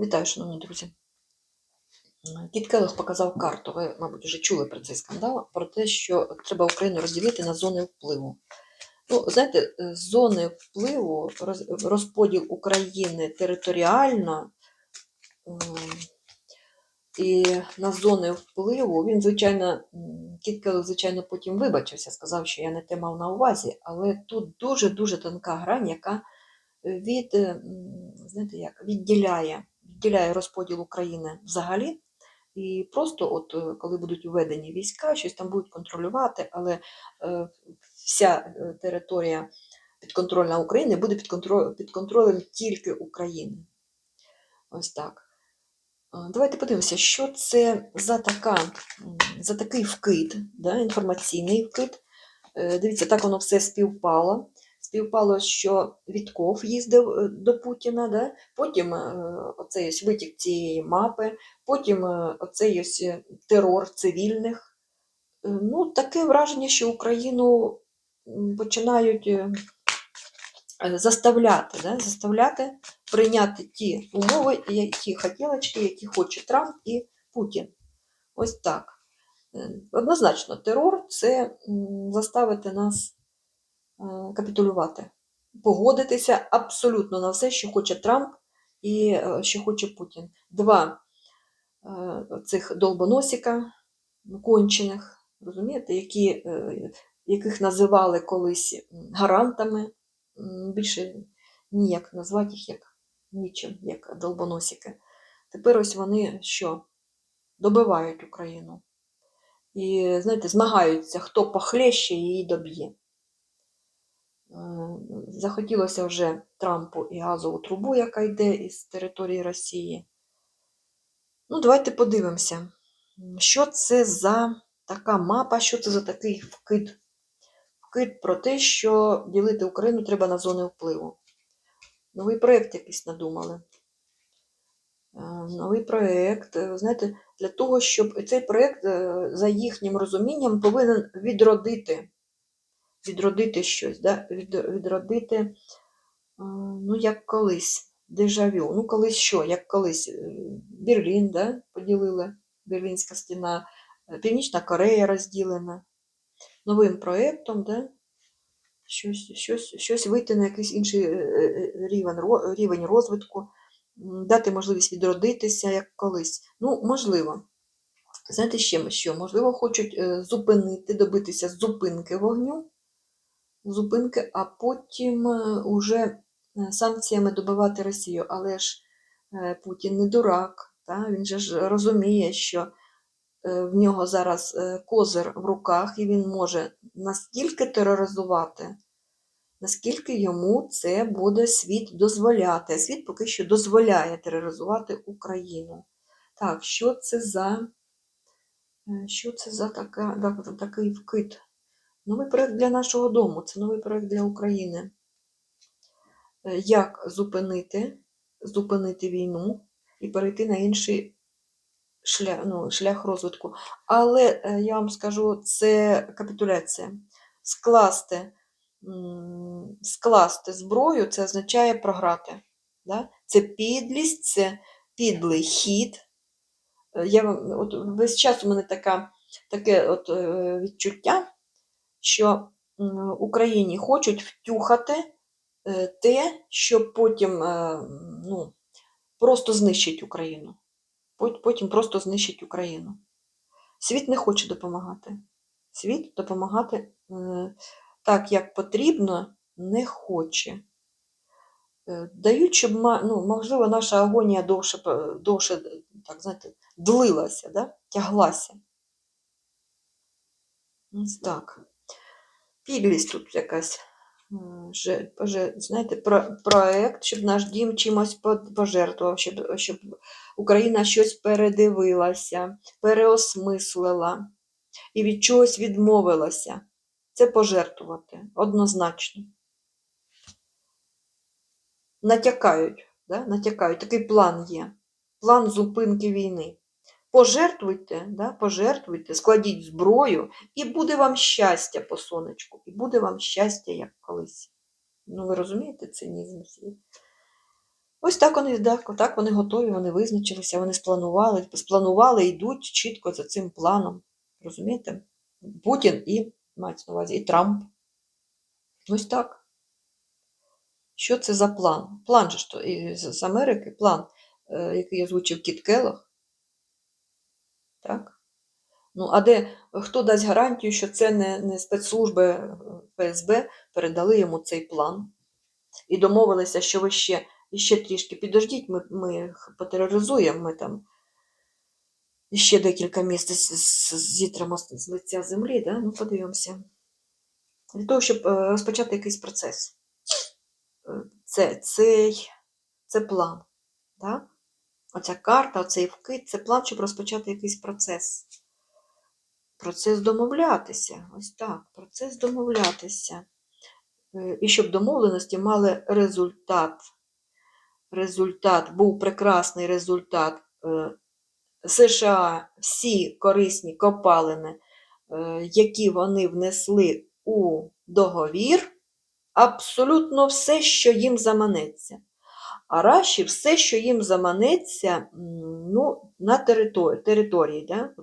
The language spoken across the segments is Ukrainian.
Вітаю, шановні друзі. Кіт Келлог показав карту. Ви, мабуть, вже чули про цей скандал, про те, що треба Україну розділити на зони впливу. Ну, знаєте, зони впливу, розподіл України територіально і на зони впливу, він, звичайно, Кіт Келлог, звичайно, потім вибачився, сказав, що я не те мав на увазі, але тут дуже-дуже тонка грань, яка від, е, знаєте, як, відділяє, відділяє розподіл України взагалі. І просто, от е, коли будуть введені війська, щось там будуть контролювати, але е, вся е, територія підконтрольна України буде під, контроль, під контролем тільки України. Ось так. Давайте подивимося, що це за, така, за такий вкид, да, інформаційний вкид. Е, Дивіться, так воно все співпало. Співпало, що Вітков їздив е, до Путіна, да? потім е, оцей ось витік цієї мапи, потім е, оцей ось терор цивільних. Ну, таке враження, що Україну починають заставляти, да? заставляти прийняти ті умови, які хотілочки, які хоче Трамп і Путін. Ось так. Однозначно, терор це заставити нас капітулювати, погодитися абсолютно на все, що хоче Трамп і е, що хоче Путін. Два е, цих долбоносіка кончених, розумієте, які, е, яких називали колись гарантами, більше ніяк назвати їх як нічим, як долбоносики. Тепер ось вони що? Добивають Україну. І, знаєте, змагаються, хто похлеще її доб'є. Е, Захотілося вже Трампу і газову трубу, яка йде із території Росії. Ну, давайте подивимося, що це за така мапа, що це за такий вкид. Вкид про те, що ділити Україну треба на зони впливу. Новий проєкт якийсь надумали. Е, Новий проєкт, е, знаєте, для того, щоб цей проєкт, за їхнім розумінням, повинен відродити відродити щось, да? від, відродити, е, ну, як колись, дежавю. Ну, колись що, як колись е, Берлін, да? поділили, Берлінська стіна, е, Північна Корея розділена. Новим проєктом, да? щось, щось, щось вийти на якийсь інший рівень, рівень розвитку, дати можливість відродитися, як колись. Ну, можливо. Знаєте ще що? Можливо, хочуть зупинити, добитися зупинки вогню, зупинки, а потім е, уже е, санкціями добивати Росію. Але ж е, Путін не дурак, та? він же ж розуміє, що в нього зараз козир в руках, і він може настільки тероризувати, наскільки йому це буде світ дозволяти. Світ поки що дозволяє тероризувати Україну. Так, що це за, що це за така, да, такий вкид? Новий проєкт для нашого дому, це новий проєкт для України. Е, Як зупинити, зупинити війну і перейти на інший шлях, ну, шлях розвитку. Але е, я вам скажу, це капітуляція. Скласти, скласти зброю це означає програти. Да? Це підлість, це підлий хід. Е, Я, от весь час у мене така, таке от, відчуття, що Україні хочуть втюхати е, те, що потім е, ну, просто знищить Україну. Потім просто знищить Україну. Світ не хоче допомагати. Світ допомагати е, так, як потрібно, не хоче. Дають, щоб, ну, можливо, наша агонія довше, довше так, знаєте, длилася, да? тяглася. Ось так. Підлість тут якась. же- Знаєте, про, проект, щоб наш дім чимось пожертвував, щоб, щоб Україна щось передивилася, переосмислила і від чогось відмовилася. Це пожертвувати однозначно. Натякають, да? натякають, такий план є. План зупинки війни. Пожертвуйте, да? пожертвуйте, складіть зброю, і буде вам щастя по сонечку, і буде вам щастя, як колись. Ну, ви розумієте цинізм свій? Ось так вони, так, так вони готові, вони визначилися, вони спланували, спланували, йдуть чітко за цим планом. Розумієте? Путін і мається на увазі, і Трамп. Ось так. Що це за план? План же то з Америки, план, е, який озвучив Кіт Келлог. Так? Ну, а де хто дасть гарантію, що це не, не спецслужби е, ФСБ передали йому цей план і домовилися, що ви ще, ще трішки підождіть, ми, ми потероризуємо, ми там ще декілька з- зітримо з лиця землі, да? ну подивимося. Для того, щоб е, розпочати якийсь процес. Е, Це, цей, це план. Да? Оця карта, оцей вкид це план, щоб розпочати якийсь процес. Процес домовлятися. Ось так. Процес домовлятися. Е, І щоб домовленості мали результат. Результат, був прекрасний результат. Е, США всі корисні копалини, е, які вони внесли у договір, абсолютно все, що їм заманеться. А Раші все, що їм заманеться ну, на території, території да?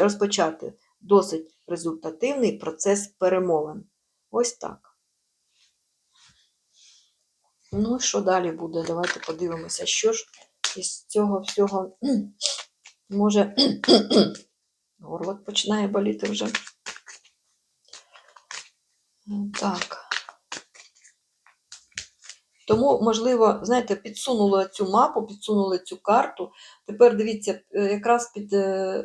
Розпочати досить результативний процес перемовин. Ось так. Ну, що далі буде? Давайте подивимося, що ж із цього всього може горло починає боліти вже. Так. Тому, можливо, знаєте, підсунули цю мапу, підсунули цю карту. Тепер дивіться, е, якраз під е, е,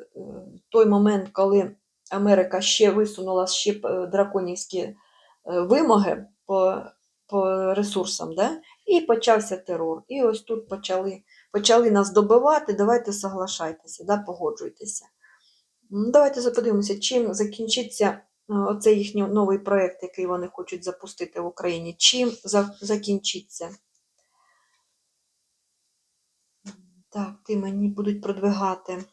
той момент, коли Америка ще висунула ще драконівські вимоги по, по ресурсам, да? і почався терор. І ось тут почали, почали нас добивати, давайте соглашайтеся, да? погоджуйтеся. Давайте подивимося, чим закінчиться оцей їхній новий проєкт, який вони хочуть запустити в Україні. Чим закінчиться? Так, ти мені будуть продвигати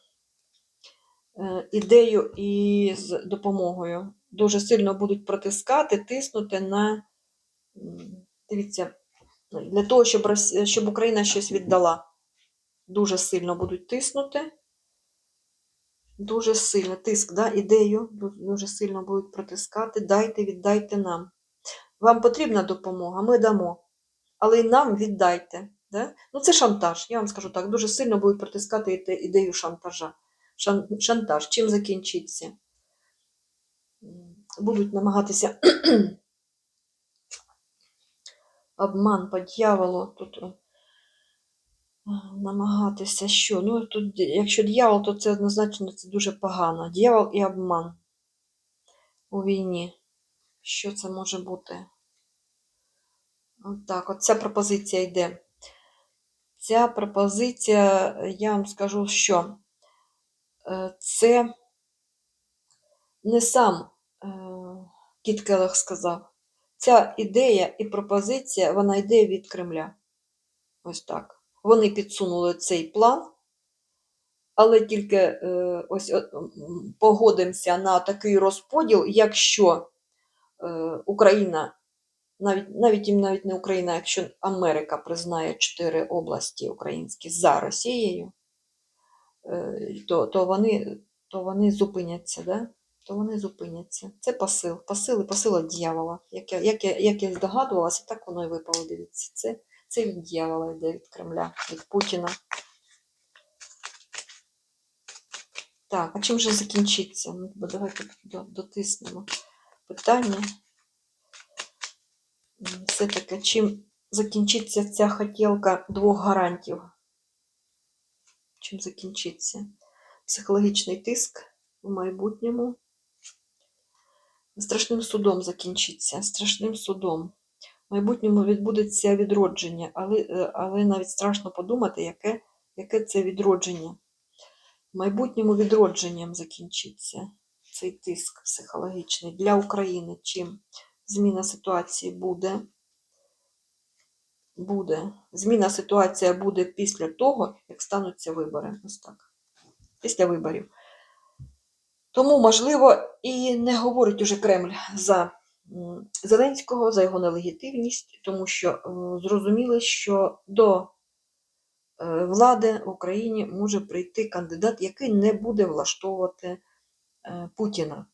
е, ідею і з допомогою. Дуже сильно будуть протискати, тиснути на. Дивіться, для того, щоб, щоб Україна щось віддала. Дуже сильно будуть тиснути. Дуже сильно тиск, да, ідею дуже сильно будуть протискати. Дайте, віддайте нам. Вам потрібна допомога, ми дамо. Але й нам віддайте. Да? Ну, це шантаж, я вам скажу так. Дуже сильно будуть протискати ідею шантажа. Шан- Шантаж. Чим закінчиться? Будуть намагатися обман по дьяволу. Тут намагатися що? Ну, тут, якщо дьявол, то це однозначно це дуже погано. Дьявол і обман у війні. Що це може бути? От так, от ця пропозиція йде. Ця пропозиція, я вам скажу, що е, це не сам е, Кіт Келех сказав. Ця ідея і пропозиція, вона йде від Кремля. Ось так. Вони підсунули цей план, але тільки е, ось погодимося на такий розподіл, якщо е, Україна, навіть, навіть навіть не Україна, якщо Америка признає чотири області українські за Росією, е, то, то, вони, то вони зупиняться, да? то вони зупиняться. Це посил, посил і посила дьявола. Як я, як, я, як я здогадувалася, так воно і випало, дивіться. Це, це від дьявола йде від Кремля, від Путіна. Так, а чим же закінчиться? Ну, бо давайте до- дотиснемо питання. Все-таки, чим закінчиться ця хотілка двох гарантів? Чим закінчиться? Психологічний тиск в майбутньому. Страшним судом закінчиться. Страшним судом. В майбутньому відбудеться відродження, але, е, але навіть страшно подумати, яке, яке це відродження. В майбутньому відродженням закінчиться цей тиск психологічний для України. Чим зміна ситуації буде? Буде. Зміна ситуація буде після того, як стануться вибори. Ось так. Після виборів. Тому, можливо, і не говорить уже Кремль за Зеленського, за його нелегітимність, тому що е, зрозуміли, що до е, влади в Україні може прийти кандидат, який не буде влаштовувати е, Путіна.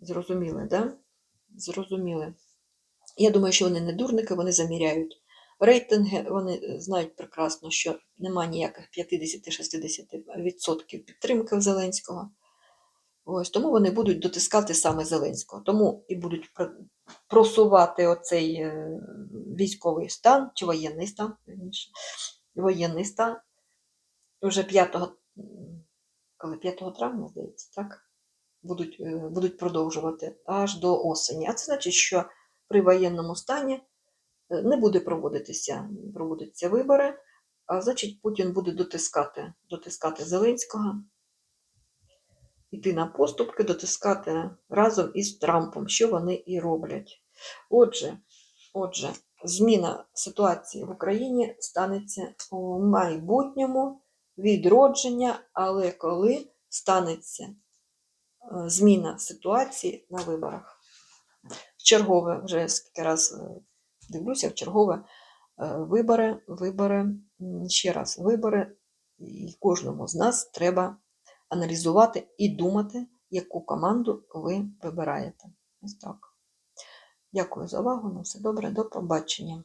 Зрозуміли, да? Зрозуміли. Я думаю, що вони не дурники, вони заміряють рейтинги, вони знають прекрасно, що нема ніяких 50-60% підтримки в Зеленського. Ось, тому вони будуть дотискати саме Зеленського. Тому і будуть просувати оцей е, військовий стан, чи воєнний стан, вірніше, воєнний стан. Вже 5, коли 5 травня, здається, так? Будуть, е, будуть продовжувати аж до осені. А це значить, що при воєнному стані е, не буде проводитися, проводитися вибори, а значить Путін буде дотискати, дотискати Зеленського, йти на поступки, дотискати разом із Трампом, що вони і роблять. Отже, отже, зміна ситуації в Україні станеться у майбутньому відродження, але коли станеться е, зміна ситуації на виборах. В чергове, вже скільки раз е, дивлюся, в чергове е, вибори, вибори, ще раз, вибори, і кожному з нас треба аналізувати і думати, яку команду ви вибираєте. Ось так. Дякую за увагу. На все добре, до побачення.